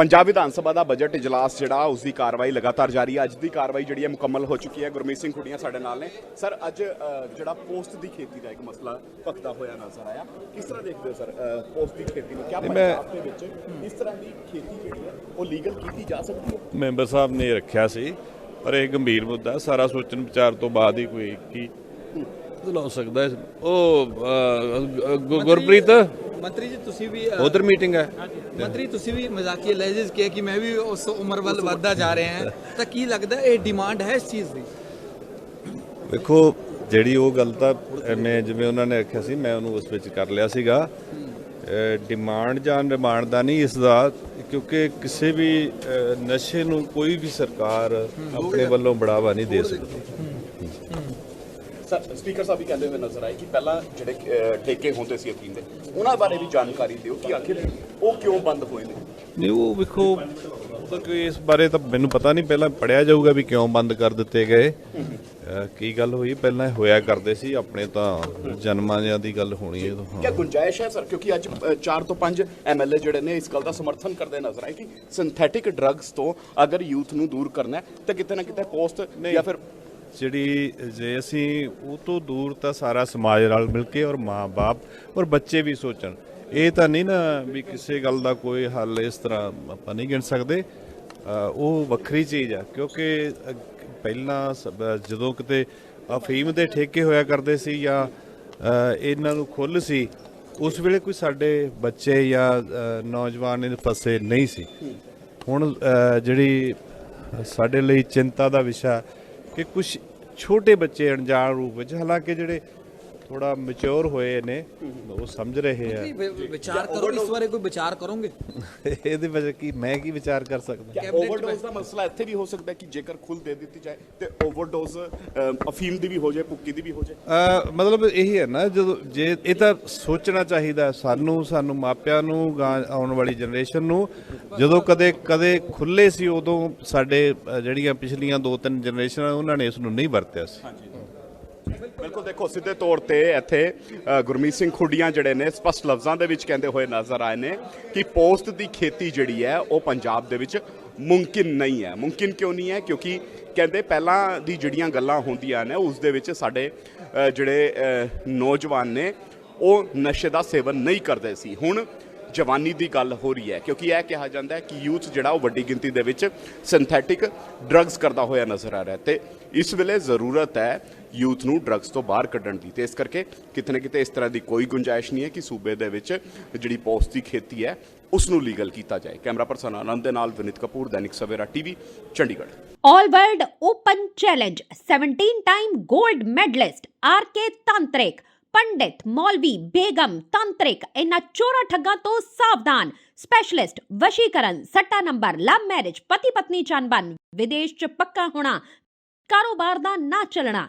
ਪੰਜਾਬ ਵਿਧਾਨ ਸਭਾ ਦਾ budget ਇਜਲਾਸ ਜਿਹੜਾ ਉਸ ਦੀ ਕਾਰਵਾਈ ਲਗਾਤਾਰ ਜਾਰੀ ਹੈ। ਅੱਜ ਦੀ ਕਾਰਵਾਈ ਜਿਹੜੀ ਹੈ ਮੁਕੰਮਲ ਹੋ ਚੁੱਕੀ ਹੈ। ਗੁਰਮੀਤ ਸਿੰਘ ਖੁੱਡੀਆਂ ਸਾਡੇ ਨਾਲ ਨੇ। ਸਰ ਅੱਜ ਜਿਹੜਾ ਪੋਸਟ ਦੀ ਖੇਤੀ ਦਾ ਇੱਕ ਮਸਲਾ ਭਖਦਾ ਹੋਇਆ ਨਜ਼ਰ ਆਇਆ। ਕਿਸ ਤਰ੍ਹਾਂ ਦੇਖਦੇ ਹੋ ਸਰ ਪੋਸਟ ਦੀ ਖੇਤੀ ਨੂੰ? ਕਿਆ ਪੰਜਾਬ ਦੇ ਵਿੱਚ ਇਸ ਤਰ੍ਹਾਂ ਦੀ ਖੇਤੀ ਜਿਹੜੀ ਹੈ ਉਹ ਲੀਗਲ ਕੀਤੀ ਜਾ ਸਕਦੀ ਹੈ? ਮੈਂਬਰ ਸਾਹਿਬ ਨੇ ਰੱਖਿਆ ਸੀ ਪਰ ਇਹ ਗੰਭੀਰ ਮੁੱਦਾ ਹੈ। ਸਾਰਾ ਸੋਚਣ ਵਿਚਾਰ ਤੋਂ ਬਾਅਦ ਹੀ ਕੋਈ ਕੀ ਬੁਲਾ ਸਕਦਾ ਹੈ। ਉਹ ਗੁਰਪ੍ਰੀਤ? ਮੰਤਰੀ ਜੀ ਤੁਸੀਂ ਵੀ ਉਧਰ ਮੀਟਿੰਗ ਹੈ। ਮੰਤਰੀ ਤੁਸੀਂ ਵੀ ਮਜ਼ਾਕੀਆ ਲਹਿਜੇ ਕਿਹਾ ਕਿ ਮੈਂ ਵੀ ਉਸ ਉਮਰ ਵੱਲ ਵੱਧਦਾ ਜਾ ਰਿਹਾ ਹਾਂ। ਤਾਂ ਕੀ ਲੱਗਦਾ ਇਹ ਡਿਮਾਂਡ ਹੈ ਇਸ ਚੀਜ਼ ਦੀ? ਵੇਖੋ ਜਿਹੜੀ ਉਹ ਗੱਲ ਤਾਂ ਮੈਂ ਜਿਵੇਂ ਉਹਨਾਂ ਨੇ ਰੱਖਿਆ ਸੀ ਮੈਂ ਉਹਨੂੰ ਉਸ ਵਿੱਚ ਕਰ ਲਿਆ ਸੀਗਾ। ਡਿਮਾਂਡ ਜਾਂ ਡਿਮਾਂਡ ਦਾ ਨਹੀਂ ਇਸ ਦਾ ਕਿਉਂਕਿ ਕਿਸੇ ਵੀ ਨਸ਼ੇ ਨੂੰ ਕੋਈ ਵੀ ਸਰਕਾਰ ਆਪਣੇ ਵੱਲੋਂ ਬੜਾਵਾ ਨਹੀਂ ਦੇ ਸਕਦੀ। ਸਰ ਸਪੀਕਰ ਸਾਹਿਬ ਵੀ ਕਹਿੰਦੇ ਹੋਏ ਨਜ਼ਰ ਆਏ ਕਿ ਪਹਿਲਾਂ ਜਿਹੜੇ ਠੇਕੇ ਹੁੰਦੇ ਸੀ ਅਫੀਮ ਦੇ ਉਹਨਾਂ ਬਾਰੇ ਵੀ ਜਾਣਕਾਰੀ ਦਿਓ ਕਿ ਆਖਿਰ ਉਹ ਕਿਉਂ ਬੰਦ ਹੋਏ ਨੇ? ਨਹੀਂ ਉਹ ਵੇਖੋ ਤਾਂ ਕੋਈ ਇਸ ਬਾਰੇ ਤਾਂ ਮੈਨੂੰ ਪਤਾ ਨਹੀਂ ਪਹਿਲਾਂ ਪੜਿਆ ਜਾਊਗਾ ਵੀ ਕਿਉਂ ਬੰਦ ਕਰ ਦਿੱਤੇ ਗਏ। ਕੀ ਗੱਲ ਹੋਈ? ਪਹਿਲਾਂ ਹੋਇਆ ਕਰਦੇ ਸੀ ਆਪਣੇ ਤਾਂ ਜਨਮਾਂ ਜਿਆਂ ਦੀ ਗੱਲ ਹੋਣੀ ਹੈ ਤਾਂ ਕਿਆ ਗੁੰਜਾਇਸ਼ ਹੈ ਸਰ? ਕਿਉਂਕਿ ਅੱਜ 4 ਤੋਂ 5 ਐਮਐਲਏ ਜਿਹੜੇ ਨੇ ਇਸ ਗੱਲ ਦਾ ਸਮਰਥਨ ਕਰਦੇ ਨਜ਼ਰ ਆਏ ਕਿ ਸਿੰਥੈਟਿਕ ਡਰੱਗਸ ਤੋਂ ਅਗਰ ਯੂਥ ਨੂੰ ਦੂਰ ਕਰਨਾ ਹੈ ਤਾਂ ਕਿਤੇ ਨਾ ਕਿਤੇ ਪੋਸਟ ਜਾਂ ਫਿਰ ਜਿਹੜੀ ਜੇ ਅਸੀਂ ਉਹ ਤੋਂ ਦੂਰ ਤਾਂ ਸਾਰਾ ਸਮਾਜ ਨਾਲ ਮਿਲ ਕੇ ਔਰ ਮਾਂ-ਬਾਪ ਔਰ ਬੱਚੇ ਵੀ ਸੋਚਣ। ਇਹ ਤਾਂ ਨਹੀਂ ਨਾ ਵੀ ਕਿਸੇ ਗੱਲ ਦਾ ਕੋਈ ਹੱਲ ਇਸ ਤਰ੍ਹਾਂ ਆਪਾਂ ਨਹੀਂ ਗਿਣ ਸਕਦੇ। ਉਹ ਵੱਖਰੀ ਚੀਜ਼ ਆ, ਕਿਉਂਕਿ ਪਹਿਲਾਂ ਸਭ- ਜਦੋਂ ਕਿਤੇ ਅਫੀਮ ਦੇ ਠੇਕੇ ਹੋਇਆ ਕਰਦੇ ਸੀ ਜਾਂ ਇਹਨਾਂ ਨੂੰ ਖੁੱਲ ਸੀ, ਉਸ ਵੇਲੇ ਕੋਈ ਸਾਡੇ ਬੱਚੇ ਜਾਂ ਨੌਜਵਾਨ ਇਹਦੇ ਫਸੇ ਨਹੀਂ ਸੀ। ਹੁਣ ਜਿਹੜੀ ਸਾਡੇ ਲਈ ਚਿੰਤਾ ਦਾ ਵਿਸ਼ਾ ਕਿ ਕੁਝ ਛੋਟੇ ਬੱਚੇ ਅਣਜਾਣ ਰੂਪ ਵਿੱਚ ਹਾਲਾਂਕਿ ਜਿਹੜੇ ਥੋੜਾ ਮੈਚੁਰ ਹੋਏ ਨੇ ਉਹ ਸਮਝ ਰਹੇ ਆ। ਵਿਚਾਰ ਕਰੋ ਇਸ ਬਾਰੇ ਕੋਈ ਵਿਚਾਰ ਕਰੋਗੇ? ਇਹਦੇ ਵਜ੍ਹਾ ਕੀ ਮੈਂ ਕੀ ਵਿਚਾਰ ਕਰ ਸਕਦਾ? ਓਵਰਡੋਜ਼ ਦਾ ਮਸਲਾ ਇੱਥੇ ਵੀ ਹੋ ਸਕਦਾ ਹੈ ਕਿ ਜੇਕਰ ਖੁੱਲ ਦੇ ਦਿੱਤੀ ਜਾਏ ਤੇ ਓਵਰਡੋਜ਼ ਅਫੀਮ ਦੀ ਵੀ ਹੋ ਜਾਏ ਭੁੱਕੀ ਦੀ ਵੀ ਹੋ ਜਾਏ। ਮਤਲਬ ਇਹੀ ਹੈ ਨਾ ਜਦੋਂ ਜੇ ਇਹ ਤਾਂ ਸੋਚਣਾ ਚਾਹੀਦਾ ਸਾਨੂੰ ਸਾਨੂੰ ਮਾਪਿਆਂ ਨੂੰ ਆਉਣ ਵਾਲੀ ਜਨਰੇਸ਼ਨ ਨੂੰ ਜਦੋਂ ਕਦੇ ਕਦੇ ਖੁੱਲੇ ਸੀ ਉਦੋਂ ਸਾਡੇ ਜਿਹੜੀਆਂ ਪਿਛਲੀਆਂ ਦੋ ਤਿੰਨ ਜਨਰੇਸ਼ਨਾਂ ਉਹਨਾਂ ਨੇ ਇਸ ਨੂੰ ਨਹੀਂ ਵਰਤਿਆ ਸੀ। ਬਿਲਕੁਲ, ਦੇਖੋ, ਸਿੱਧੇ ਤੌਰ ਤੇ ਇੱਥੇ ਗੁਰਮੀਤ ਸਿੰਘ ਖੁੱਡੀਆਂ ਜਿਹੜੇ ਨੇ, ਸਪਸ਼ਟ ਲਫ਼ਜ਼ਾਂ ਦੇ ਵਿੱਚ ਕਹਿੰਦੇ ਹੋਏ ਨਜ਼ਰ ਆਏ ਨੇ ਕਿ ਪੋਸਟ ਦੀ ਖੇਤੀ ਜਿਹੜੀ ਹੈ, ਉਹ ਪੰਜਾਬ ਦੇ ਵਿੱਚ ਮੁਮਕਿਨ ਨਹੀਂ ਹੈ। ਮੁਮਕਿਨ ਕਿਉਂ ਨਹੀਂ ਹੈ? ਕਿਉਂਕਿ ਕਹਿੰਦੇ ਪਹਿਲਾਂ ਦੀ ਜਿਹੜੀਆਂ ਗੱਲਾਂ ਹੁੰਦੀਆਂ ਨੇ, ਉਸ ਦੇ ਵਿੱਚ ਸਾਡੇ ਜਿਹੜੇ ਨੌਜਵਾਨ ਨੇ, ਉਹ ਨਸ਼ੇ ਦਾ ਸੇਵਨ ਨਹੀਂ ਕਰਦੇ ਸੀ। ਹੁਣ ਜਵਾਨੀ ਦੀ ਗੱਲ ਹੋ ਰਹੀ ਹੈ, ਕਿਉਂਕਿ ਇਹ ਕਿਹਾ ਜਾਂਦਾ ਹੈ ਕਿ ਯੂਥ ਜਿਹੜਾ, ਉਹ ਵੱਡੀ ਗਿਣਤੀ ਦੇ ਵਿੱਚ ਸਿੰਥੈਟਿਕ ਡਰੱਗਸ ਕਰਦਾ ਹੋਇਆ ਨਜ਼ਰ ਆ ਰਿਹਾ ਹੈ। ਤੇ ਇਸ ਵੇਲੇ ਜ਼ਰੂਰਤ ਹੈ ਯੂਥ ਨੂੰ ਡਰੱਗਸ ਤੋਂ ਬਾਹਰ ਕੱਢਣ ਦੀ ਤੇ ਇਸ ਕਰਕੇ ਕਿਤੇ ਨਾ ਕਿਤੇ ਇਸ ਤਰ੍ਹਾਂ ਦੀ ਕੋਈ ਗੁੰਜਾਇਸ਼ ਨਹੀਂ ਹੈ ਕਿ ਸੂਬੇ ਦੇ ਵਿੱਚ ਜਿਹੜੀ ਪੋਸਟ ਖੇਤੀ ਹੈ, ਉਸ ਨੂੰ ਲੀਗਲ ਕੀਤਾ ਜਾਏ। ਕੈਮਰਾ ਪਰਸਨ ਆਨੰਦ ਦੇ ਨਾਲ Vineet Kapoor, Dainik Savera TV, Chandigarh. All World Open Challenge 17 time gold medalist RK Tantrik ਪੰਡਿਤ ਮੌਲਵੀ ਬੇਗਮ ਤੰਤਰਿਕ ਇਹਨਾਂ ਚੋਰਾ ਠੱਗਾਂ ਤੋਂ ਸਾਵਧਾਨ ਸਪੈਸ਼ਲਿਸਟ ਵਸ਼ੀਕਰਨ ਸੱਟਾ ਨੰਬਰ ਲਵ ਮੈਰਿਜ ਪਤੀ ਪਤਨੀ ਚੰਬਨ ਵਿਦੇਸ਼ ਚ ਪੱਕਾ ਹੋਣਾ, ਕਾਰੋਬਾਰ ਦਾ ਨਾ ਚੱਲਣਾ